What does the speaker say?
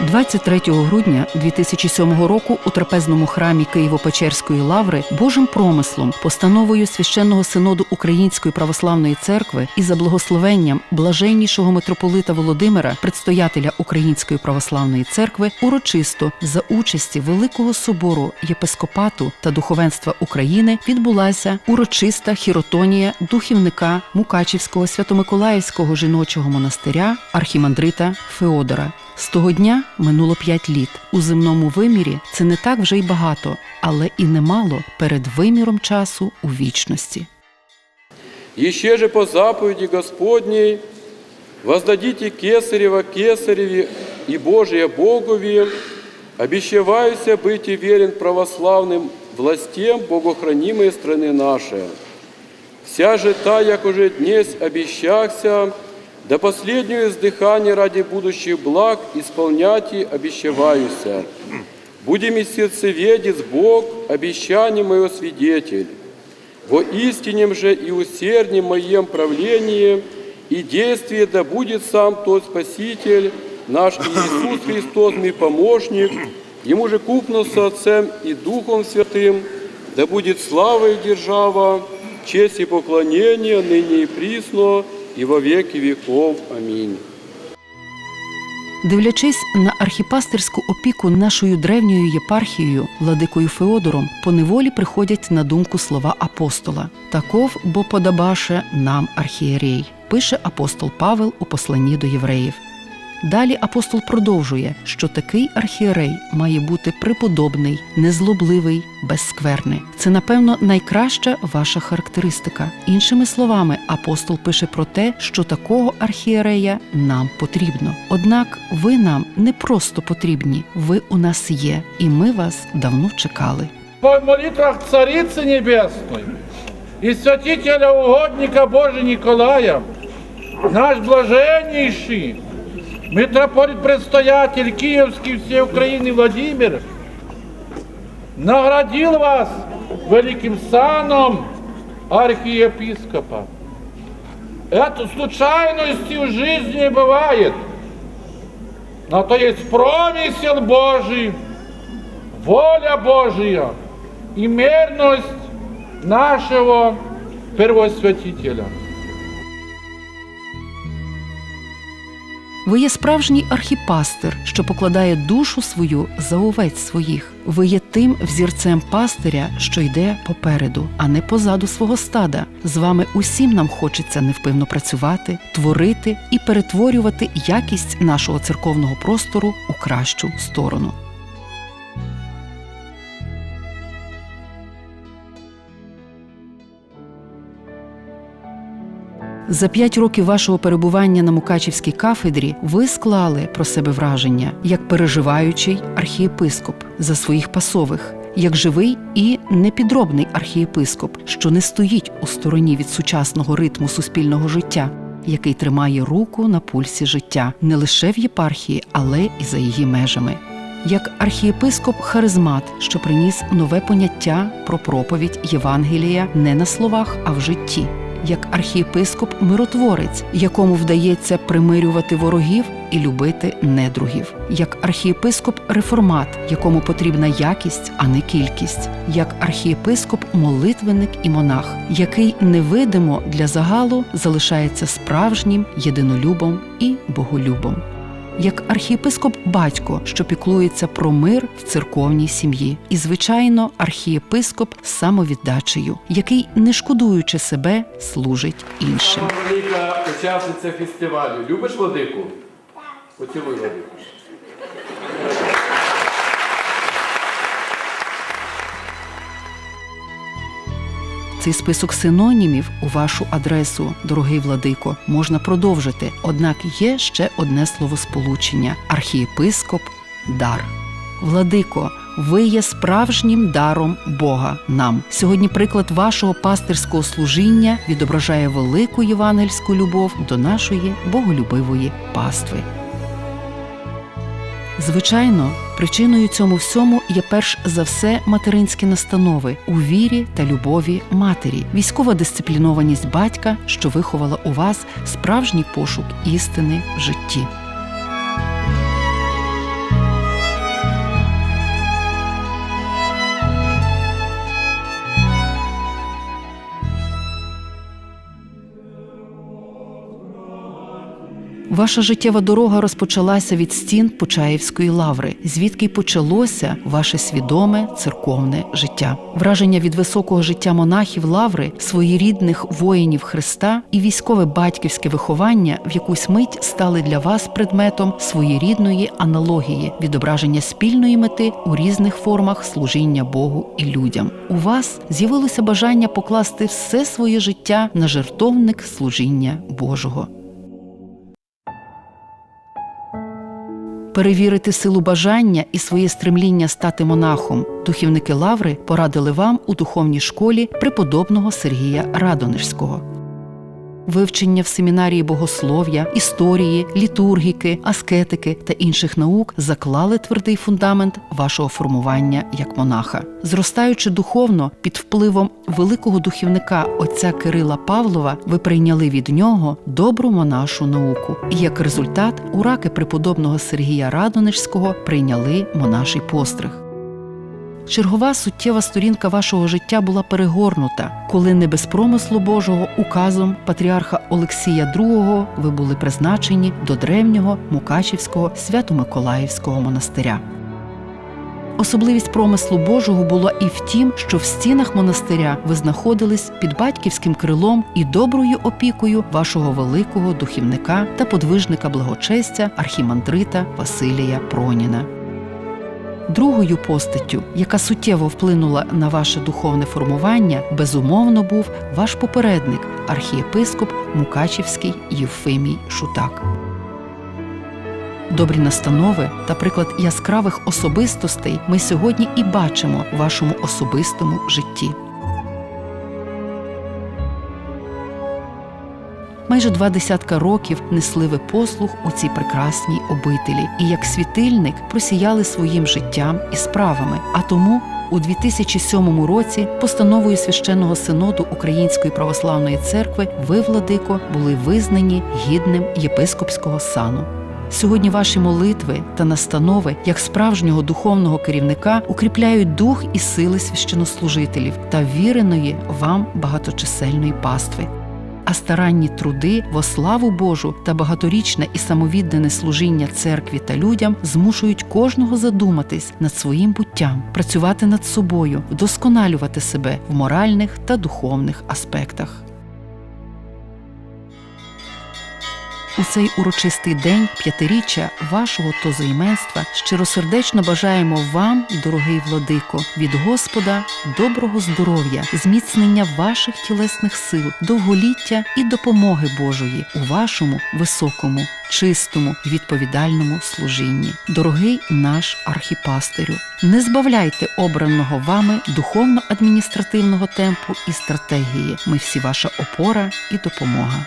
23 грудня 2007 року у трапезному храмі Києво-Печерської лаври Божим промислом, постановою священного синоду Української православної церкви і за благословенням блаженнішого митрополита Володимира, предстоятеля Української православної церкви, урочисто за участі Великого собору єпископату та духовенства України відбулася урочиста хіротонія духівника Мукачівського свято-миколаївського жіночого монастиря архімандрита Феодора. З того дня минуло п'ять літ. У земному вимірі це не так вже й багато, але і немало перед виміром часу у вічності. Еще же по заповеди Господней воздадите Кесарева Кесареве и Божие Богове, обещаваюся быть и верен православным властям богохранимой страны нашей. Вся же та, як уже днесь обещахся, до последнего издыхания ради будущих благ исполнять и обещаваюся. Будем и сердцеведец Бог, обещание мое свидетель. Во истинном же и усерднем моем правлении и действии да будет сам тот Спаситель, наш Иисус Христос, мой помощник, Ему же купно с Отцем и Духом Святым, да будет слава и держава, честь и поклонение ныне и присно, и во віки віков. Амінь. Дивлячись на архіпастерську опіку нашою древньою єпархією, владикою Феодором, поневолі приходять на думку слова апостола: таков бо подобаше нам архієрей, пише апостол Павел у посланні до євреїв. Далі апостол продовжує, що такий архієрей має бути преподобний, незлобливий, безскверний. Це, напевно, найкраща ваша характеристика. Іншими словами, апостол пише про те, що такого архієрея нам потрібно. Однак ви нам не просто потрібні, ви у нас є, і ми вас давно чекали. по молитвах Царицы Небесной и святителя угодника Божия Николая, наш блаженнейший митрополит-предстоятель Киевский всей Украины Владимир наградил вас великим саном архиепископа. Это случайности в жизни не бывает. Но то есть промысел Божий, воля Божия и мерность нашего первосвятителя. Ви є справжній архіпастир, що покладає душу свою за овець своїх. Ви є тим взірцем пастиря, що йде попереду, а не позаду свого стада. З вами усім нам хочеться невпинно працювати, творити і перетворювати якість нашого церковного простору у кращу сторону. За п'ять років вашого перебування на Мукачівській кафедрі ви склали про себе враження як переживаючий архієпископ за своїх пасових, як живий і непідробний архієпископ, що не стоїть у стороні від сучасного ритму суспільного життя, який тримає руку на пульсі життя не лише в єпархії, але і за її межами. Як архієпископ харизмат, що приніс нове поняття про проповідь Євангелія не на словах, а в житті як архієпископ миротворець, якому вдається примирювати ворогів і любити недругів, як архієпископ реформат, якому потрібна якість, а не кількість, як архієпископ молитвенник і монах, який невидимо для загалу залишається справжнім єдинолюбом і боголюбом як архієпископ батько, що піклується про мир в церковній сім'ї, і, звичайно, архієпископ самовіддачею, який, не шкодуючи себе, служить іншим. Велика учасниця фестивалю. Любиш владику? Поцілуй владику. Цей список синонімів у вашу адресу, дорогий владико, можна продовжити. Однак є ще одне словосполучення архієпископ дар. Владико, ви є справжнім даром Бога нам. Сьогодні приклад вашого пастирського служіння відображає велику євангельську любов до нашої боголюбивої пастви. Звичайно, причиною цьому всьому є перш за все материнські настанови у вірі та любові матері, військова дисциплінованість батька, що виховала у вас справжній пошук істини в житті. Ваша життєва дорога розпочалася від стін Почаївської лаври, звідки почалося ваше свідоме церковне життя. Враження від високого життя монахів лаври, своєрідних воїнів Христа і військове батьківське виховання в якусь мить стали для вас предметом своєрідної аналогії, відображення спільної мети у різних формах служіння Богу і людям. У вас з'явилося бажання покласти все своє життя на жертовник служіння Божого. Перевірити силу бажання і своє стремління стати монахом. Духівники Лаври порадили вам у духовній школі преподобного Сергія Радонежського. Вивчення в семінарії богослов'я, історії, літургіки, аскетики та інших наук заклали твердий фундамент вашого формування як монаха. Зростаючи духовно під впливом великого духівника отця Кирила Павлова, ви прийняли від нього добру монашу науку. І як результат, ураки преподобного Сергія Радонежського прийняли монаший постриг. Чергова суттєва сторінка вашого життя була перегорнута, коли не без промислу Божого указом патріарха Олексія II ви були призначені до древнього Мукачівського Свято-Миколаївського монастиря. Особливість промислу Божого була і в тім, що в стінах монастиря ви знаходились під батьківським крилом і доброю опікою вашого великого духівника та подвижника благочестя архімандрита Василія Проніна. Другою постаттю, яка суттєво вплинула на ваше духовне формування, безумовно був ваш попередник, архієпископ Мукачівський Євфимій Шутак. Добрі настанови та приклад яскравих особистостей ми сьогодні і бачимо в вашому особистому житті. Майже два десятка років несли ви послуг у цій прекрасній обителі і як світильник просіяли своїм життям і справами. А тому у 2007 році постановою священного синоду Української православної церкви ви, владико, були визнані гідним єпископського сану. Сьогодні ваші молитви та настанови, як справжнього духовного керівника, укріпляють дух і сили священнослужителів та віреної вам багаточисельної пастви а старанні труди во славу Божу та багаторічне і самовіддане служіння церкві та людям змушують кожного задуматись над своїм буттям, працювати над собою, вдосконалювати себе в моральних та духовних аспектах. У цей урочистий день п'ятиріччя вашого тозойменства щиросердечно бажаємо вам, дорогий владико, від Господа доброго здоров'я, зміцнення ваших тілесних сил, довголіття і допомоги Божої у вашому високому, чистому і відповідальному служінні. Дорогий наш архіпастирю, не збавляйте обраного вами духовно-адміністративного темпу і стратегії. Ми всі ваша опора і допомога.